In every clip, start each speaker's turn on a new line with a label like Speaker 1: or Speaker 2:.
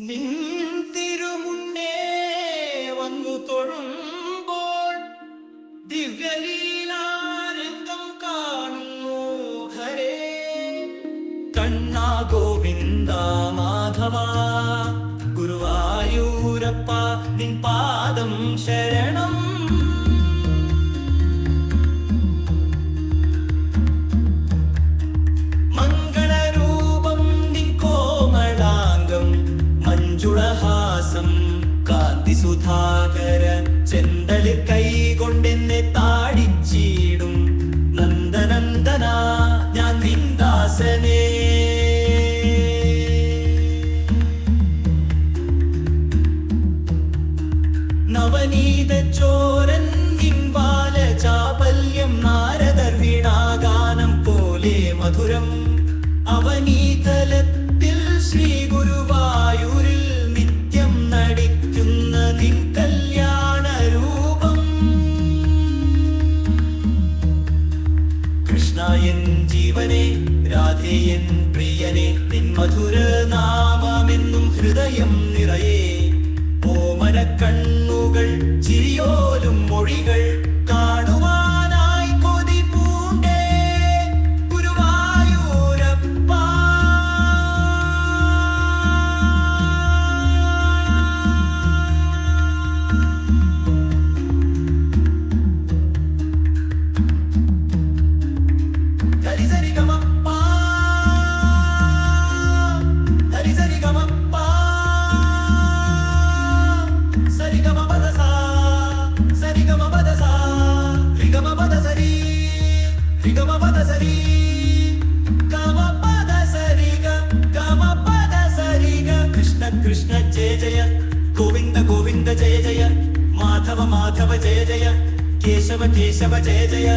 Speaker 1: നിൻ വന്നു കാണുന്നു. ഹരേ. കണ്ണാ മാധവ. ഗുരുവായൂരപ്പ നിൻ പാദം ശരണം കൈകൊണ്ടെന്നെ പ്രിയനെ നിൻ മധുര നാമമെന്നും ഹൃദയം നിറയെ. ഓമന കണ്ണുകൾ ചിരിയോലും മൊഴികൾ. കൃഷ്ണ കൃഷ്ണ ജയ ജയ ഗോവിന്ദ ഗോവിന്ദ ജയ ജയ മാധവ മാധവ ജയ ജയ കേശവ കേശവ ജയ ജയ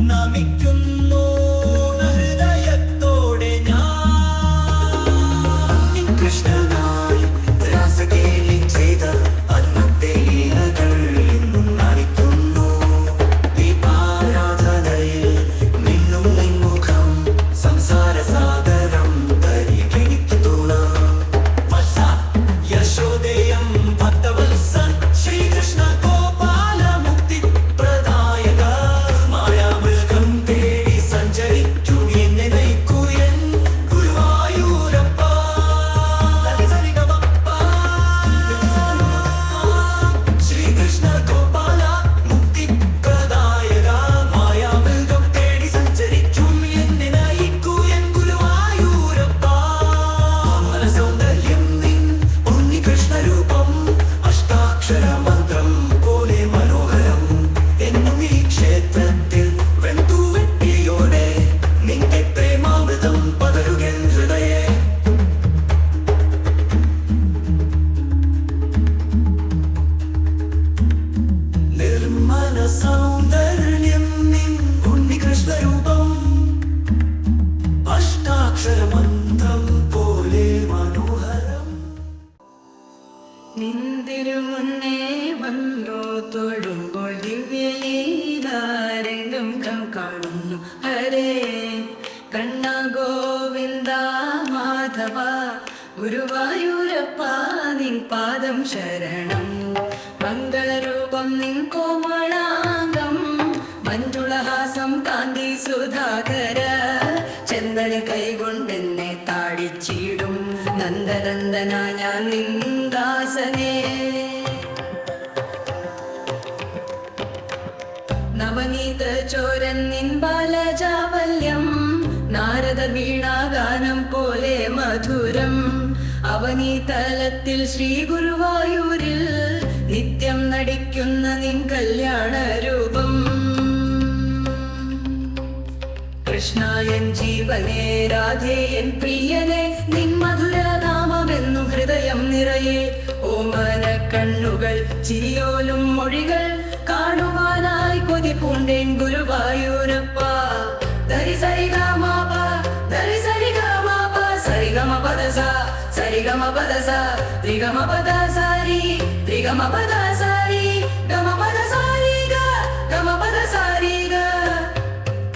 Speaker 1: നമിക്കുന്നു.
Speaker 2: കാണുന്നു. ഹരേ കണ്ണ ഗോവിന്ദ മാധവ ഗുരുവായൂരപ്പ നിൻ പാദം ശരണം. മംഗളരൂപം നിൻ കോമളാംഗം മഞ്ജുളഹാസം കാന്തി സുധാകര. ചന്ദന കൈകൊണ്ടെന്നെ താടിച്ചിടും. നന്ദനന്ദന ഞാൻ നിന്ദാസനേ നവനീത ചോരൻ നിൻ ബാലജാവല്യം നാരദ വീണാഗാനം പോലെ മധുരം. അവനീതലത്തിൽ ശ്രീ ഗുരുവായൂരിൽ നിത്യം നടിക്കുന്ന നിൻ കല്യാണ രൂപം. കൃഷ്ണായൻ ജീവനെ രാധേയൻ പ്രിയനെ നിൻ മധുരനാമമെന്നു ഹൃദയം നിറയെ. ഓമന കണ്ണുകൾ ചിരിയോലും മൊഴികൾ പൂണ്ടേൻ ഗുരുവായൂരപ്പ. ദരി സരിഗമാപ ദരി സരിഗമാപ സരിഗമ പദസ സരിഗമ പദസ ത്രിഗമ പദ സാരി ത്രിഗമ പദ സാരി ഗമ പദ സാരി ഗ ഗമ പദ സാരി ഗ.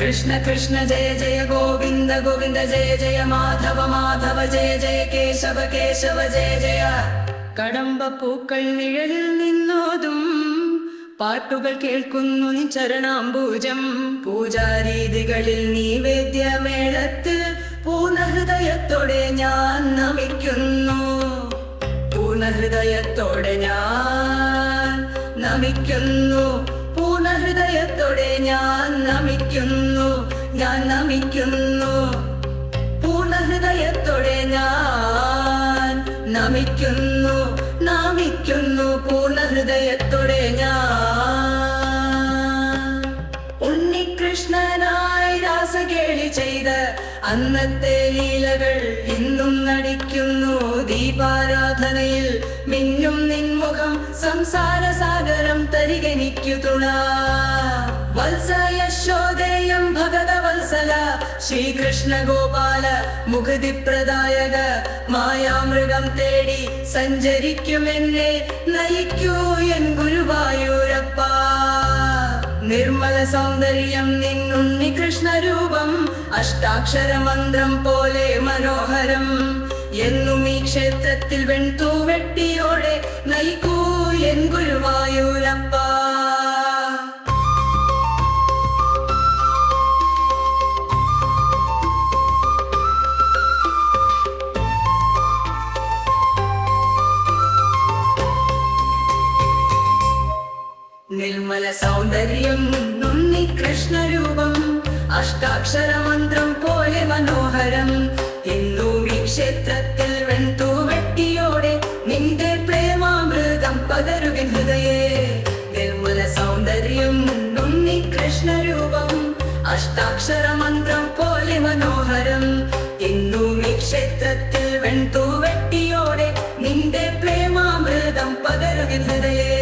Speaker 2: കൃഷ്ണ കൃഷ്ണ ജയ ജയ ഗോവിന്ദ ഗോവിന്ദ ജയ ജയ മാധവ മാധവ ജയ ജയ കേശവ കേശവ ജയ ജയ. കടമ്പ പൂക്കൾ നിഴലിൽ നിന്നോതും പാട്ടുകൾ കേൾക്കുന്നു നീ ചരണാംബൂജം. പൂജാരീതികളിൽ നീ വേദ്യമേളത്തിൽ പൂർണഹൃദയത്തോടെ ഞാൻ നമിക്കുന്നു. പൂർണഹൃദയത്തോടെ ഞാൻ നമിക്കുന്നു. പൂർണഹൃദയത്തോടെ ഞാൻ നമിക്കുന്നു. ഞാൻ നമിക്കുന്നു. പൂർണഹൃദയത്തോടെ ഞാൻ നമിക്കുന്നു. നമിക്കുന്നു പൂർണഹൃദയത്തോടെ ഞാൻ ഉണ്ണികൃഷ്ണനായി രാസകേളി ചെയ്ത് അന്നത്തെ ലീലകൾ ഇന്നും നടിക്കുന്നു. ദീപാരാധനയിൽ മിന്നും നിൻമുഖം സംസാര സാഗരം തരികനിക്കു തുണ. വത്സ യശോദേയം ഭഗത വത്സല ശ്രീകൃഷ്ണ ഗോപാല മുഖതി പ്രദായക മായാമൃഗം തേടി സഞ്ചരിക്കുമെന്നെ നയിക്കൂ എൻ ഗുരുവായൂരപ്പ. നിർമ്മല സൗന്ദര്യം നിന്നുണ്ണി കൃഷ്ണരൂപം. അഷ്ടാക്ഷര മന്ത്രം പോലെ മനോഹരം. എന്നും ഈ ക്ഷേത്രത്തിൽ വെൺതൂവെട്ടിയോടെ നയിക്കൂ എൻ ഗുരുവായൂരപ്പ. നുണ്ണി കൃഷ്ണരൂപം അഷ്ടാക്ഷര മന്ത്രം പോലെ മനോഹരം. എന്നും ഈ ക്ഷേത്രത്തിൽ വെൺതൂവെട്ടിയോടെ നിന്റെ പ്രേമാമൃതം പകരുകൻ ഹൃദയേ. നിർമ്മല സൗന്ദര്യം നുണ്ണി കൃഷ്ണരൂപം അഷ്ടാക്ഷര മന്ത്രം പോലെ മനോഹരം. എന്നും ഈ ക്ഷേത്രത്തിൽ വെൺതൂവെട്ടിയോടെ നിന്റെ പ്രേമാമൃതം പകരുകൻ ഹൃദയേ.